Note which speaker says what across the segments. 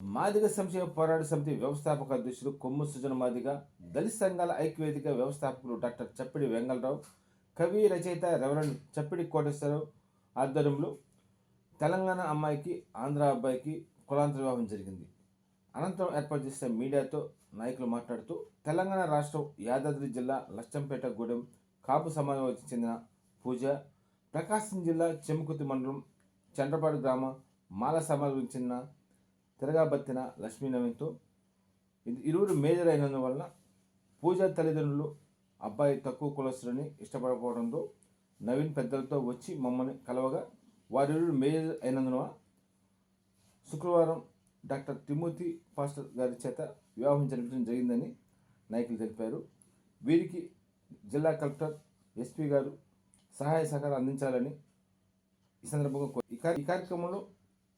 Speaker 1: మాదిగ సంక్షేమ పోరాట సమితి వ్యవస్థాపక అధ్యక్షుడు కొమ్ము సుజన మాదిగ దళిత సంఘాల ఐక్యవేదిక వ్యవస్థాపకులు డాక్టర్ చప్పిడి వెంగళరావు కవి రచయిత రెవరెండ్ చప్పిడి కోటేశ్వరరావు ఆధ్వర్యంలో తెలంగాణ అమ్మాయికి ఆంధ్ర అబ్బాయికి కులాంతర వివాహం జరిగింది. అనంతరం ఏర్పాటు చేసిన మీడియాతో నాయకులు మాట్లాడుతూ తెలంగాణ రాష్ట్రం యాదాద్రి జిల్లా లచ్చంపేట గూడెం కాపు సమాజానికి చెందిన పూజ ప్రకాశం జిల్లా చెముకుతి మండలం చండ్రపాడు గ్రామ మాల సమాజానికి చెందిన తిరగాబత్తిన లక్ష్మీ నవీన్తో ఇది ఇరువురు మేజర్ అయినందువలన పూజ తల్లిదండ్రులు అబ్బాయి తక్కువ కులస్తులని ఇష్టపడకపోవడంతో నవీన్ పెద్దలతో వచ్చి మమ్మల్ని కలవగా వారిరువురు మేజర్ అయినందున శుక్రవారం డాక్టర్ తిమోతి పాస్టర్ గారి చేత వివాహం జరిపించడం జరిగిందని నాయకులు తెలిపారు. వీరికి జిల్లా కలెక్టర్ ఎస్పీ గారు సహాయ సహకారం అందించాలని ఈ సందర్భంగా కో- ఈ కార్యక్రమంలో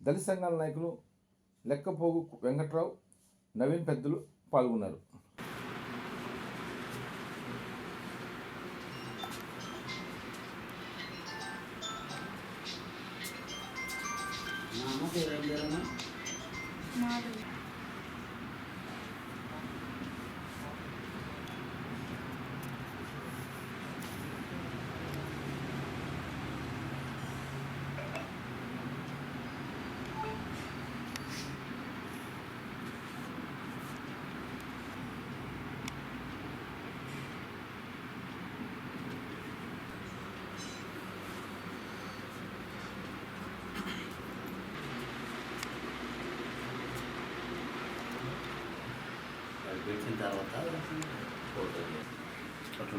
Speaker 1: దళిత సంఘాల నాయకులు లెక్కపోగు వెంకట్రావు నవీన్ పెద్దలు పాల్గొన్నారు.
Speaker 2: వచ్చిన తర్వాత ఫోటో అట్లా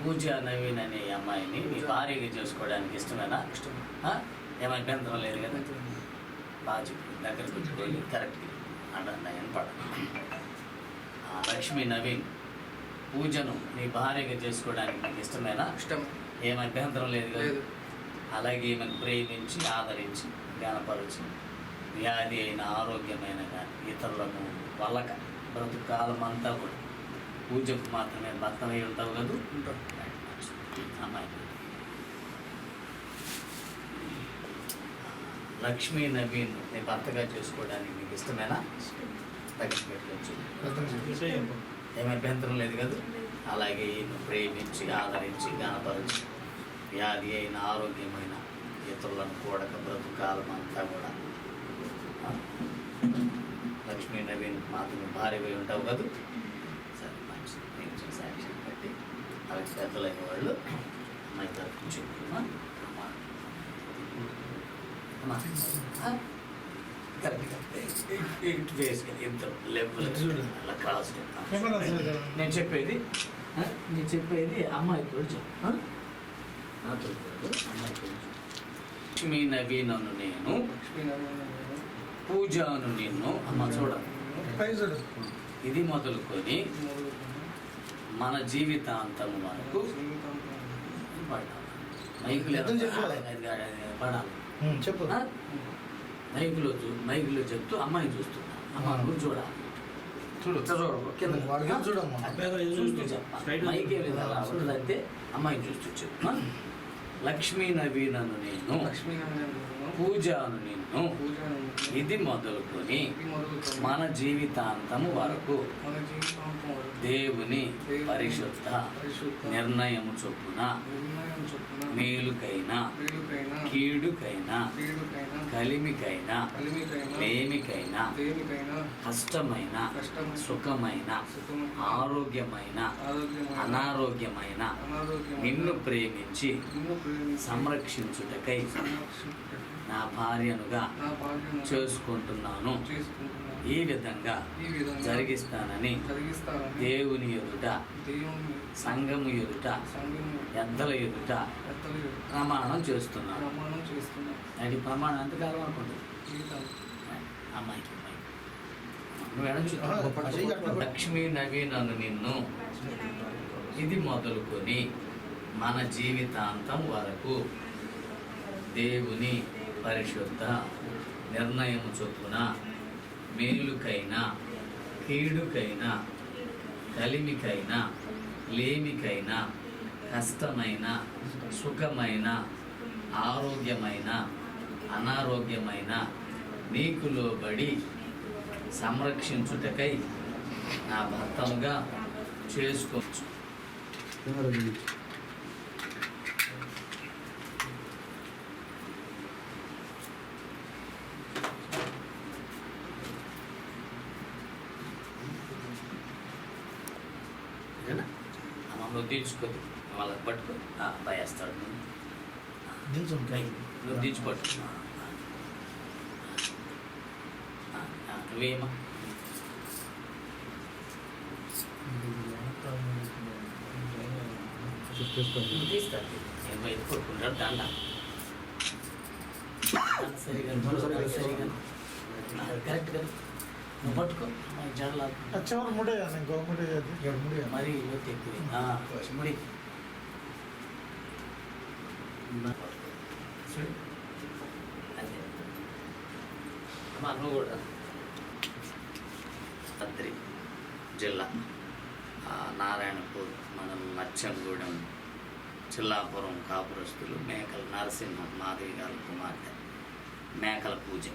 Speaker 2: పూజ నవీన్ అనే అమ్మాయిని మీ భార్యగా చేసుకోవడానికి ఇష్టమేనా? ఇష్టం ఏమైనా అభ్యంతరం లేదు కదా. బాగా చెప్పు. దగ్గర పెట్టుకొని కరెక్ట్. అంటే వినపడ లక్ష్మి నవీన్. పూజను మీ భార్యగా చేసుకోవడానికి మీకు ఇష్టమేనా?
Speaker 3: ఇష్టం.
Speaker 2: ఏం అభ్యంతరం లేదు కదా?
Speaker 3: లేదు.
Speaker 2: అలాగే ఈమెను ప్రేమించి ఆదరించి జ్ఞానపరిచి వ్యాధి అయిన ఆరోగ్యమైన కానీ ఇతరులను వల్లక బ్రతుకు కాలం అంతా కూడా పూజకు మాత్రమే భర్తమై ఉంటావు కదా? అమ్మాయి. లక్ష్మీ నవీన్ నీ భర్తగా చేసుకోవడానికి మీకు ఇష్టమేనా? లక్ష్మి ఏమి అభ్యంతరం లేదు కదా? అలాగే ఈయన ప్రేమించి ఆదరించి గణపరిచి వ్యాధి అయిన ఆరోగ్యమైన ఇతరులను కూడక బ్రతుకాలం అంతా కూడా. లక్ష్మీ నవీన్ మాత్రమే భారీగా ఉంటావు కదా? సరే మంచిది. నేను ఇచ్చిన సాక్ష్యం పెట్టి అలాగే పెద్దలైన వాళ్ళు అమ్మాయి తరఫు చెప్పుకున్నా అమ్మా అమ్మా ఆ, కరెక్ట్ కరెక్ట్ ఇటు వేసుకొని ఇంత లెవెల్ అలా క్రాస్ నేను చెప్పేది నేను చెప్పేది అమ్మాయి ఆ? నాతో అమ్మాయి కూడా చెప్పు. లక్ష్మీ నవీన్ అను నేను. పూజ అను నిన్ను అమ్మ చూడండి ఇది మొదలుకొని మన జీవితాంతం వరకు పడాలి. మైకులు. పడాలి.
Speaker 3: చెప్పు?
Speaker 2: మైకులో చూ మైకులో చెప్తూ అమ్మాయిని చూస్తున్నా అమ్మ నువ్వు చూడాలి? చూడు. కింద? చూస్తూ చెప్పాలి. మైక్ అమ్మాయిని చూస్తూ ఆ? లక్ష్మీ నవీనను నేను. పూజ అను నిన్ను ఇది మొదలుకొని మన జీవితాంతము వరకు దేవుని పరిశుద్ధ నిర్ణయము చొప్పున మేలుకైనా కీడుకైనా కలిమికైనా లేమికైనా కష్టమైన సుఖమైన ఆరోగ్యమైన అనారోగ్యమైన నిన్ను ప్రేమించి సంరక్షించుటకై నా భార్యనుగా చేసుకుంటున్నాను. ఈ విధంగా జరిగిస్తానని దేవుని ఎదుట సంఘము ఎదుట
Speaker 3: సంఘం
Speaker 2: పెద్దల ఎదుట ప్రమాణం చేస్తున్నాను. అది ప్రమాణం ఎంతకాలం అనుకుంటుంది అమ్మాయికి. లక్ష్మీ నవీనను నిన్ను ఇది మొదలుకొని మన జీవితాంతం వరకు దేవుని పరిశుద్ధ నిర్ణయము చొప్పున మేలుకైనా కీడుకైనా కలిమికైనా లేమికైనా కష్టమైన సుఖమైన ఆరోగ్యమైన అనారోగ్యమైన నీకు లోబడి సంరక్షించుటకై నా భర్తముగా చేసుకోవచ్చు. ఓకేనా? నువ్వు తీర్చుకోదు. వాళ్ళకి పట్టుకో. అబ్బాయి వేస్తాడు. నువ్వు తీర్చి పట్టు నువ్వేమా. కొట్టుకుంటాడు దండ. సరిగా సరిగా కరెక్ట్ కదా? పట్టుకో. జడలా
Speaker 4: చివరి ముడే ఇంకో ముడే ముడి
Speaker 2: మరి లోతు ఎక్కువ ముడి. అదే. అమ్మా కూడా. పత్రి జిల్లా. నారాయణపూర్ మనం మచ్చంగూడెం చిల్లాపురం కాపురస్తులు మేకల నరసింహ మాధవి గారు కుమార్తె. మేకల పూజ.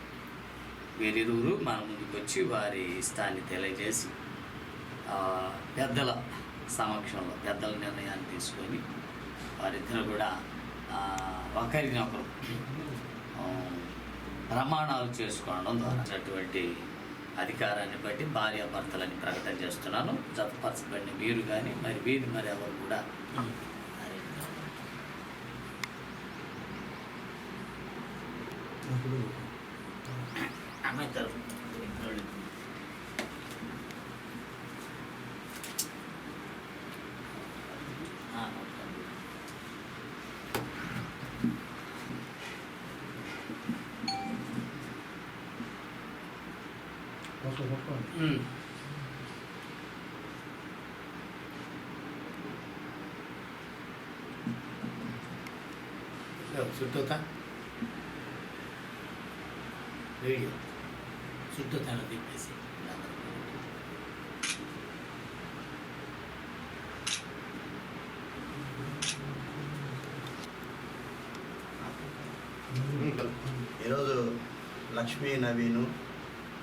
Speaker 2: వీరిరువురు మన ముందుకు వచ్చి వారి ఇష్టాన్ని తెలియజేసి పెద్దల సమక్షంలో పెద్దల నిర్ణయాన్ని తీసుకొని వారిద్దరు కూడా ఆ, ఒకరినొకరు ఆ, ప్రమాణాలు చేసుకోవడం ద్వారా అటువంటి అధికారాన్ని బట్టి భార్యాభర్తలని ప్రకటన చేస్తున్నాను. జతపరచబడిన వీరు కానీ మరి వీరు మరి ఎవరు కూడా అమ్మాయి తరఫు ఆ, ఓకే. ఉమ్. చుట్టూతా వీడియో చుట్టూ తల తిప్పేసి
Speaker 5: ఈరోజు లక్ష్మీ నవీను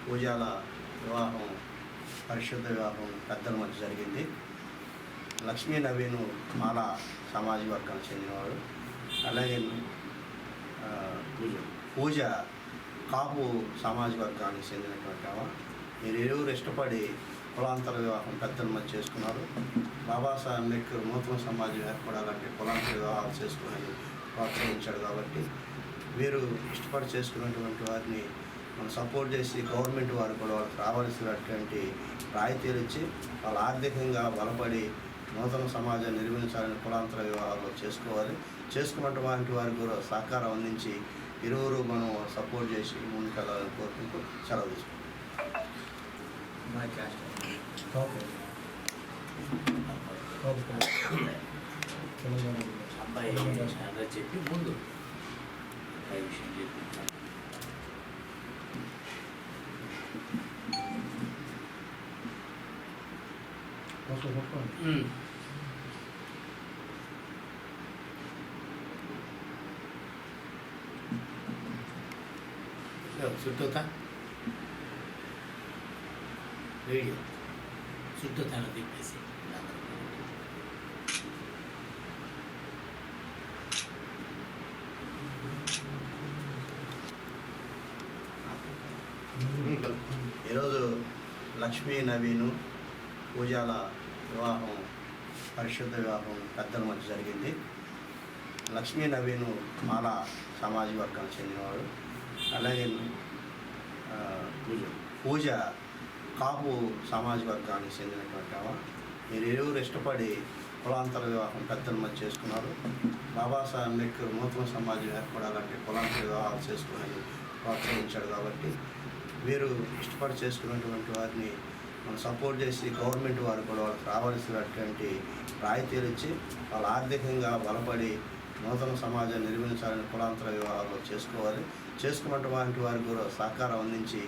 Speaker 5: పూజాల వివాహం పరిశుద్ధ వివాహం పెద్దల మధ్య జరిగింది. లక్ష్మీ నవీను మాల సామాజిక వర్గానికి చెందినవాడు. అలాగే పూజ. పూజ కాపు సామాజిక వర్గానికి చెందినటువంటి ఆమె మీరు ఇష్టపడి కులాంతర వివాహం పెద్దల మధ్య చేసుకున్నారు. బాబాసాహెబ్ అంబేద్కర్ నూతన సమాజం ఏర్పడాలంటే కులాంతర వివాహాలు చేసుకోవాలని ప్రోత్సహించాడు కాబట్టి వీరు ఇష్టపడి చేసుకున్నటువంటి వారిని మనం సపోర్ట్ చేసి గవర్నమెంట్ వారు కూడా వాళ్ళకి రావాల్సినటువంటి రాయితీలు ఇచ్చి వాళ్ళు ఆర్థికంగా బలపడి నూతన సమాజాన్ని నిర్మించాలని కులాంతర వివాహాలు చేసుకోవాలి. చేసుకున్నటువంటి వారికి కూడా సహకారం అందించి ఇరువురు మనం సపోర్ట్ చేసి ముందుకెళ్ళాలని కోరుకుంటూ సెలవు తీసుకుంటాం
Speaker 2: అబ్బాయి అడ్రస్ చెప్పి ముందు అబ్బాయి విషయం చెప్పి ఉమ్. చుట్టూతా రేడియో. చుట్టూ తల తిప్పేసి.
Speaker 5: ఈరోజు లక్ష్మీ నవీను పూజాల వివాహం పరిశుద్ధ వివాహం పెద్దల మధ్య జరిగింది. లక్ష్మీ నవీను మాల సమాజ వర్గానికి చెందినవాడు. అలాగే పూజ. పూజ కాపు సామాజిక వర్గానికి చెందినటువంటి ఆమె. మీరు ఇష్టపడి కులాంతర వివాహం పెద్దల మధ్య చేసుకున్నారు? బాబాసాహెబ్ అంబేద్కర్ నూతన సమాజం ఏర్పడాలంటే కులాంతర వివాహాలు చేసుకోవాలని ప్రోత్సహించాడు కాబట్టి వీరు ఇష్టపడి చేసుకున్నటువంటి వారిని మనం సపోర్ట్ చేసి గవర్నమెంట్ వారు కూడా వాళ్ళకి రావాల్సినటువంటి రాయితీలు ఇచ్చి వాళ్ళు ఆర్థికంగా బలపడి నూతన సమాజాన్ని నిర్మించాలని కులాంతర వివాహాలు చేసుకోవాలి. చేసుకున్నటువంటి వారికి కూడా సహకారం అందించి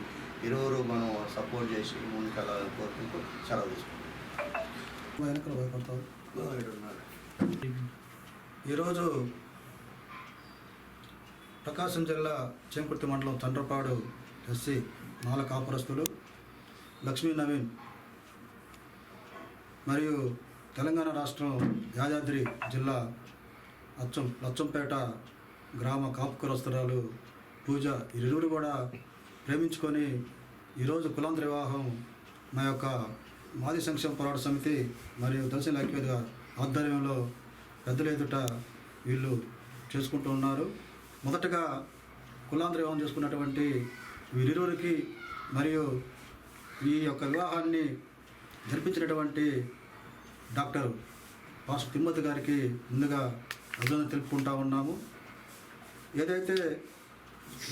Speaker 5: ఇరువురు మనం సపోర్ట్ చేసి ముందుకెళ్ళాలని కోరుకుంటూ సెలవు తీసుకుంటాం
Speaker 6: ఈరోజు ప్రకాశం జిల్లా చేంకుర్తి మండలం చండ్రపాడు ఎస్సీ మాల కాపురస్తులు లక్ష్మీ నవీన్ మరియు తెలంగాణ రాష్ట్రం యాదాద్రి జిల్లా అచ్చం లచ్చంపేట గ్రామ కాపుకురస్తురాలు పూజ ఇరువురు కూడా ప్రేమించుకొని ఈరోజు కులాంతర వివాహం మా యొక్క మాది సంక్షేమ పోరాట సమితి మరియు దర్శన ఐక్యవేదిక ఆధ్వర్యంలో పెద్దల ఎదుట వీళ్ళు చేసుకుంటూ ఉన్నారు. మొదటగా కులాంతర వివాహం చేసుకున్నటువంటి వీరిరువురికి మరియు ఈ యొక్క వివాహాన్ని జరిపించినటువంటి డాక్టర్ పాస్ తిమ్మతి గారికి ముందుగా అభినందన తెలుపుకుంటా ఉన్నాము. ఏదైతే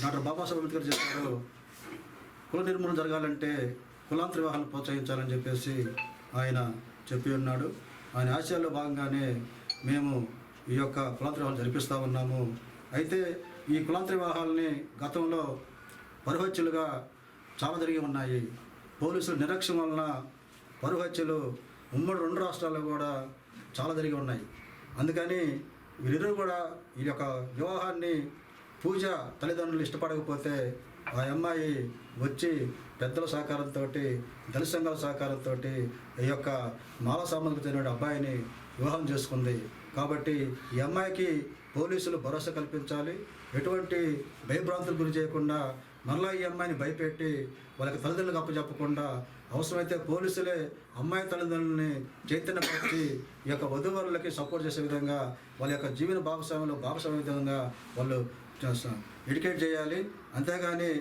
Speaker 6: డాక్టర్ బాబాసాహెబ్ అంబేద్కర్ చెప్పారో కుల నిర్మూలన జరగాలంటే కులాంతర వివాహాలను ప్రోత్సహించాలని చెప్పేసి ఆయన చెప్పి ఉన్నాడు. ఆయన ఆశయాల్లో భాగంగానే మేము ఈ యొక్క కులాంతర వివాహాలు జరిపిస్తూ ఉన్నాము. అయితే ఈ కులాంతర వివాహాలని గతంలో పరుహత్యలుగా చాలా జరిగి ఉన్నాయి. పోలీసుల నిరక్ష్యం వలన పరుహత్యలు ఉమ్మడి రెండు రాష్ట్రాల్లో కూడా చాలా జరిగి ఉన్నాయి. అందుకని వీరిద్దరూ కూడా ఈ యొక్క వివాహాన్ని పూజ తల్లిదండ్రులు ఇష్టపడకపోతే ఆ అమ్మాయి వచ్చి పెద్దల సహకారంతో దళిత సంఘాల సహకారంతో ఈ యొక్క మాల సామాజిక చెందిన అబ్బాయిని వివాహం చేసుకుంది. కాబట్టి ఈ అమ్మాయికి పోలీసులు భరోసా కల్పించాలి. ఎటువంటి భయభ్రాంతులకు గురి చేయకుండా మరలా ఈ అమ్మాయిని భయపెట్టి వాళ్ళకి తల్లిదండ్రులకు అప్పచెప్పకుండా అవసరమైతే పోలీసులే అమ్మాయి తల్లిదండ్రులని చైతన్యపరిచి ఈ యొక్క వధువరులకి సపోర్ట్ చేసే విధంగా వాళ్ళ యొక్క జీవన భాగస్వామ్యంలో భాగస్వామ్య విధంగా వాళ్ళు ఎడ్యుకేట్ చేయాలి. అంతేగాని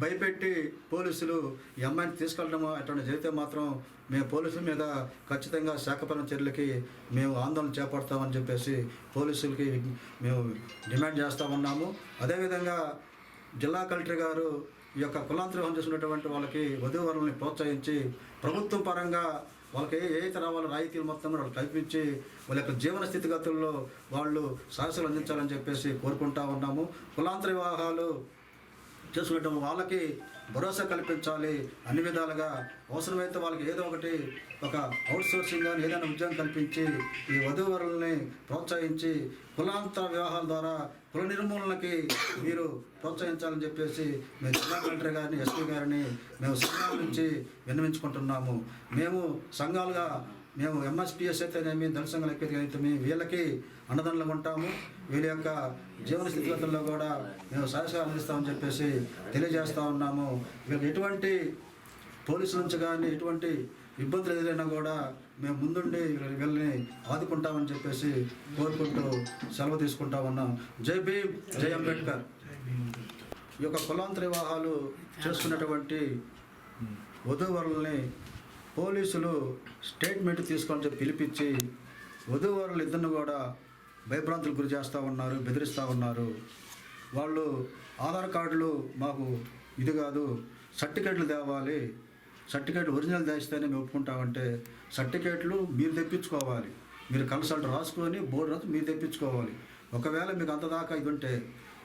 Speaker 6: భయపెట్టి పోలీసులు ఈ అమ్మాయిని తీసుకెళ్ళడం అటువంటి జరిగితే మాత్రం మేము పోలీసుల మీద ఖచ్చితంగా శాఖపరమైన చర్యలకి మేము ఆందోళన చేపడతామని చెప్పేసి పోలీసులకి మేము డిమాండ్ చేస్తూ ఉన్నాము. అదేవిధంగా జిల్లా కలెక్టర్ గారు ఈ యొక్క కులాంతరం చేసినటువంటి వాళ్ళకి వధువరులని ప్రోత్సహించి ప్రభుత్వం పరంగా వాళ్ళకి ఏ ఏ రావాలో రాయితీలు మొత్తం కూడా వాళ్ళకి కల్పించి వాళ్ళ యొక్క జీవన స్థితిగతుల్లో వాళ్ళు సహసాలు అందించాలని చెప్పేసి కోరుకుంటా ఉన్నాము. కులాంతర వివాహాలు చేసుకునేటప్పుడు వాళ్ళకి భరోసా కల్పించాలి అన్ని విధాలుగా. అవసరమైతే వాళ్ళకి ఏదో ఒకటి ఒక అవుట్ సోర్సింగ్ కానీ ఏదైనా ఉద్యోగం కల్పించి ఈ వధూవరుల్ని ప్రోత్సహించి కులాంతర వివాహాల ద్వారా కుల నిర్మూలనకి మీరు ప్రోత్సహించాలని చెప్పేసి మేము జిల్లా కలెక్టర్ గారిని ఎస్పీ గారిని మేము సంఘాల నుంచి విన్నవించుకుంటున్నాము. మేము సంఘాలుగా మేము ఎంఎస్పిఎస్ అయితేనేమి దళిత సంఘాలు ఐక్యత వీళ్ళకి అన్నదండలు ఉంటాము. వీళ్ళ యొక్క జీవన స్థితిగతుల్లో కూడా మేము సహసాలు అందిస్తామని చెప్పేసి తెలియజేస్తూ ఉన్నాము. వీళ్ళు ఎటువంటి పోలీసుల నుంచి కానీ ఎటువంటి ఇబ్బందులు ఎదురైనా కూడా మేము ముందుండి వీళ్ళని ఆదుకుంటామని చెప్పేసి కోరుకుంటూ సెలవు తీసుకుంటా ఉన్నాం జై భీమ్ జై అంబేద్కర్. ఈ యొక్క కులాంతర వివాహాలు చేసుకున్నటువంటి వధూవరుల్ని పోలీసులు స్టేట్మెంట్ తీసుకొని చెప్పి పిలిపించి వధూవరులు ఇద్దరిని కూడా భయభ్రాంతులు గురి చేస్తూ ఉన్నారు బెదిరిస్తూ ఉన్నారు. వాళ్ళు ఆధార్ కార్డులు మాకు ఇది కాదు సర్టిఫికెట్లు తేవాలి. సర్టిఫికేట్ ఒరిజినల్ తెస్తేనే మేము ఒప్పుకుంటామంటే సర్టిఫికేట్లు మీరు తెప్పించుకోవాలి. మీరు కన్సల్ట్ రాసుకొని బోర్డు రాసి మీరు తెప్పించుకోవాలి. ఒకవేళ మీకు అంత దాకా ఇది ఉంటే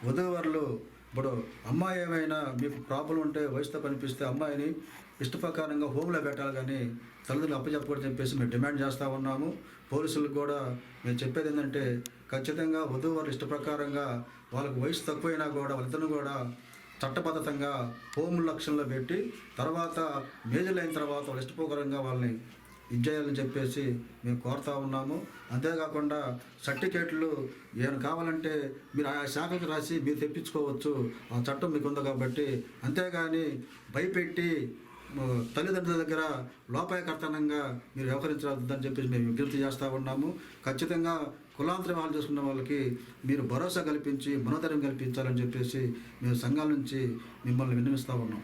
Speaker 6: వధూవరులు ఇప్పుడు అమ్మాయి ఏమైనా మీకు ప్రాబ్లం ఉంటే వయసుతో కనిపిస్తే అమ్మాయిని ఇష్టప్రకారంగా హోమ్లో పెట్టాలి కానీ తల్లిదండ్రులు అప్పచెప్పకూడదు చెప్పేసి మేము డిమాండ్ చేస్తూ ఉన్నాము. పోలీసులకు కూడా మేము చెప్పేది ఏంటంటే ఖచ్చితంగా వధూవర్లు ఇష్టప్రకారంగా వాళ్ళకు వయసు తక్కువైనా కూడా వాళ్ళిద్దరిని కూడా చట్టబద్ధతంగా హోమ్ లక్ష్యంలో పెట్టి తర్వాత మేజర్లు అయిన తర్వాత వాళ్ళు ఇష్టప్రకారంగా వాళ్ళని ఇచ్చేయాలని చెప్పేసి మేము కోరుతా ఉన్నాము. అంతేకాకుండా సర్టిఫికేట్లు ఏమైనా కావాలంటే మీరు ఆ శాఖకు రాసి మీరు తెప్పించుకోవచ్చు. ఆ చట్టం మీకు ఉంది కాబట్టి అంతేగాని భయపెట్టి తల్లిదండ్రుల దగ్గర లోపాయకర్తనంగా మీరు వ్యవహరించవద్దని చెప్పేసి మేము విజ్ఞప్తి చేస్తూ ఉన్నాము. ఖచ్చితంగా కులాంతరం వాళ్ళు చేసుకున్న వాళ్ళకి మీరు భరోసా కల్పించి మనోధైర్యం కల్పించాలని చెప్పేసి మేము సంఘాల నుంచి మిమ్మల్ని విన్నవిస్తూ ఉన్నాం.